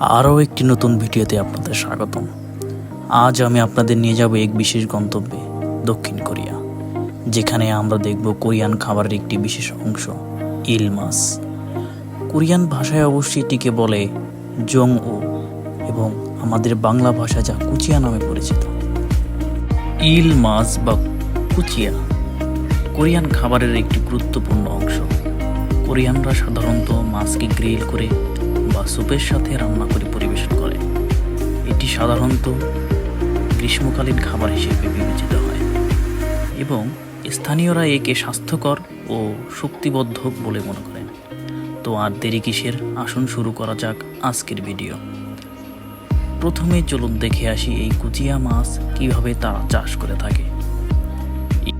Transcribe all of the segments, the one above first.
আরও একটি নতুন ভিডিওতে আপনাদের স্বাগতম। আজ আমি আপনাদের নিয়ে যাব এক বিশেষ গন্তব্যে, দক্ষিণ কোরিয়া, যেখানে আমরা দেখব কোরিয়ান খাবারের একটি বিশেষ অংশ ইল মাছ কোরিয়ান ভাষায় অবশ্যই এটিকে বলে জং ও এবং আমাদের বাংলা ভাষা যা কুচিয়া নামে পরিচিত। ইল মাছ বা কুচিয়া কোরিয়ান খাবারের একটি গুরুত্বপূর্ণ অংশ। কোরিয়ানরা সাধারণত মাছকে গ্রিল করে বা স্যুপের সাথে রান্না করে পরিবেশন করে। এটি সাধারণত গ্রীষ্মকালীন খাবার হিসেবে বিবেচিত হয় এবং স্থানীয়রা একে স্বাস্থ্যকর ও শক্তিবদ্ধক বলে মনে করেন। তো আর দেরি কিসের? আসুন শুরু করা যাক আজকের ভিডিও। প্রথমে চলুন দেখে আসি এই কুচিয়া মাছ কীভাবে তারা চাষ করে থাকে।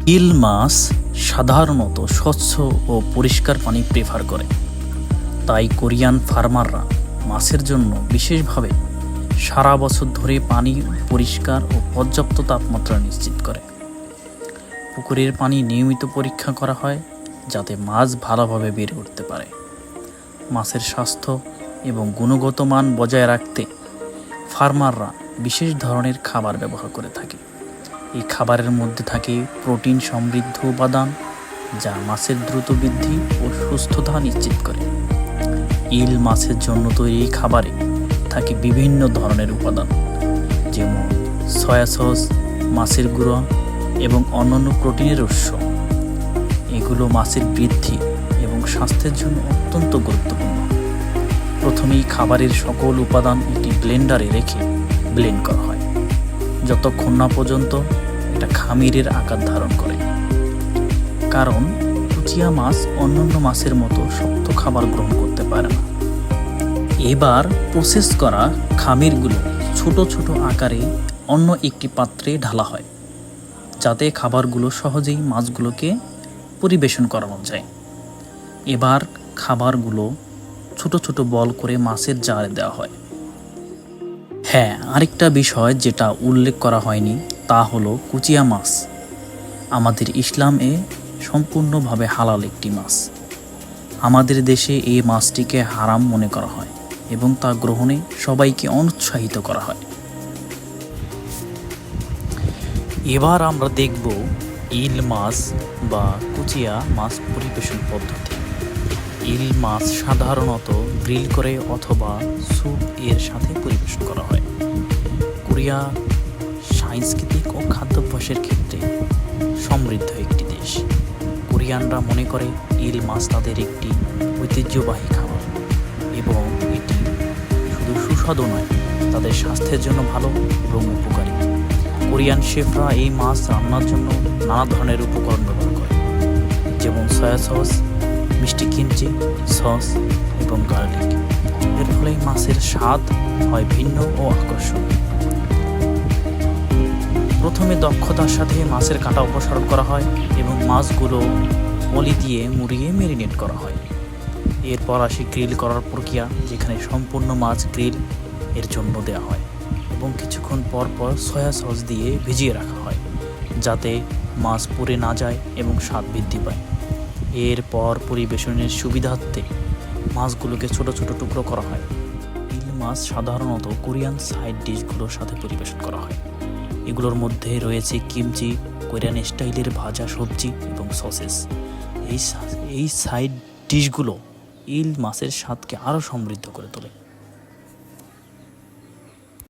ইল মাছ সাধারণত স্বচ্ছ ও পরিষ্কার পানি প্রেফার করে। তাই কোরিয়ান ফার্মাররা মাছের জন্য বিশেষভাবে সারা বছর ধরে পানি পরিষ্কার ও পর্যাপ্ত তাপমাত্রা নিশ্চিত করে। পুকুরের পানি নিয়মিত পরীক্ষা করা হয় যাতে মাছ ভালোভাবে বেড়ে উঠতে পারে। মাছের স্বাস্থ্য এবং গুণগত মান বজায় রাখতে ফার্মাররা বিশেষ ধরনের খাবার ব্যবহার করে থাকে। এই খাবারের মধ্যে থাকে প্রোটিন সমৃদ্ধ উপাদান যা মাছের দ্রুত বৃদ্ধি ও সুস্থতা নিশ্চিত করে। ইল মাছের জন্য তৈরি খাবারে থাকে বিভিন্ন ধরনের উপাদান, যেমন সয়া সস, মাছের গুঁড়ো এবং অন্যান্য প্রোটিনের উৎস। এগুলো মাছের বৃদ্ধি এবং স্বাস্থ্যের জন্য অত্যন্ত গুরুত্বপূর্ণ। প্রথমেই খাবারের সকল উপাদান একটি ব্লেন্ডারে রেখে ব্লেন্ড করা হয়। যতক্ষণ না পর্যন্ত এটা খামিরের আকার ধারণ করে। কারণ কুচিয়া মাছ অন্যান্য মাছের মতো শক্ত খাবার গ্রহণ করতে পারে না। এবার প্রসেস করা খামিরগুলো ছোট ছোট আকারে অন্য একটি পাত্রে ঢালা হয়, যাতে খাবারগুলো সহজেই মাছগুলোকে পরিবেশন করানো যায়। এবার খাবারগুলো ছোট ছোট বল করে মাছের জারে দেওয়া হয়। হ্যাঁ আরেকটা বিষয় যেটা উল্লেখ করা হয়নি তা হলো কুচিয়া মাছ। আমাদের ইসলামে সম্পূর্ণভাবে হালাল একটি মাছ। আমাদের দেশে এই মাছটিকে হারাম মনে করা হয় এবং তা গ্রহণে সবাইকে অনুৎসাহিত করা হয়। এবার আমরা দেখব ইল মাছ বা কুচিয়া মাছ পরিবেশন পদ্ধতি। ইল মাছ সাধারণত গ্রিল করে অথবা স্যুপ এর সাথে পরিবেশন করা হয়। কোরিয়া সাংস্কৃতিক ও খাদ্যাভ্যাসের ক্ষেত্রে সমৃদ্ধ একটি দেশ। কোরিয়ানরা মনে করে ইল মাছ তাদের একটি ঐতিহ্যবাহী খাবার। এবং এটি শুধু সুস্বাদু নয়, তাদের স্বাস্থ্যের জন্য ভালো এবং উপকারী। কোরিয়ান শেফরা এই মাছ রান্নার জন্য নানা ধরনের উপকরণ ব্যবহার করে। যেমন সয়া সস, মিষ্টি কিমচি, সস এবং গার্লিক। এর ফলে মাছের স্বাদ হয় ভিন্ন ও আকর্ষণীয়। প্রথমে দক্ষতার সাথে মাছের কাঁটা অপসারণ করা হয় এবং মাছগুলো অলি দিয়ে মুড়িয়ে ম্যারিনেট করা হয়। এরপর আসে গ্রিল করার প্রক্রিয়া, যেখানে সম্পূর্ণ মাছ গ্রিল এর জন্য দেওয়া হয় এবং কিছুক্ষণ পর পর সয়া সস দিয়ে ভিজিয়ে রাখা হয়, যাতে মাছ পুড়ে না যায় এবং স্বাদ বৃদ্ধি পায়। এরপর পরিবেশনের সুবিধার্থে মাছগুলোকে ছোট ছোট টুকরো করা হয়। ইল মাছ সাধারণত কোরিয়ান সাইড ডিশগুলোর সাথে পরিবেশন করা হয়। এগুলোর মধ্যে রয়েছে কিমচি, কোরিয়ান স্টাইলের ভাজা সবজি এবং সসেস। এই এই সাইড ডিশগুলো ইল মাছের স্বাদকে আরও সমৃদ্ধ করে তোলে।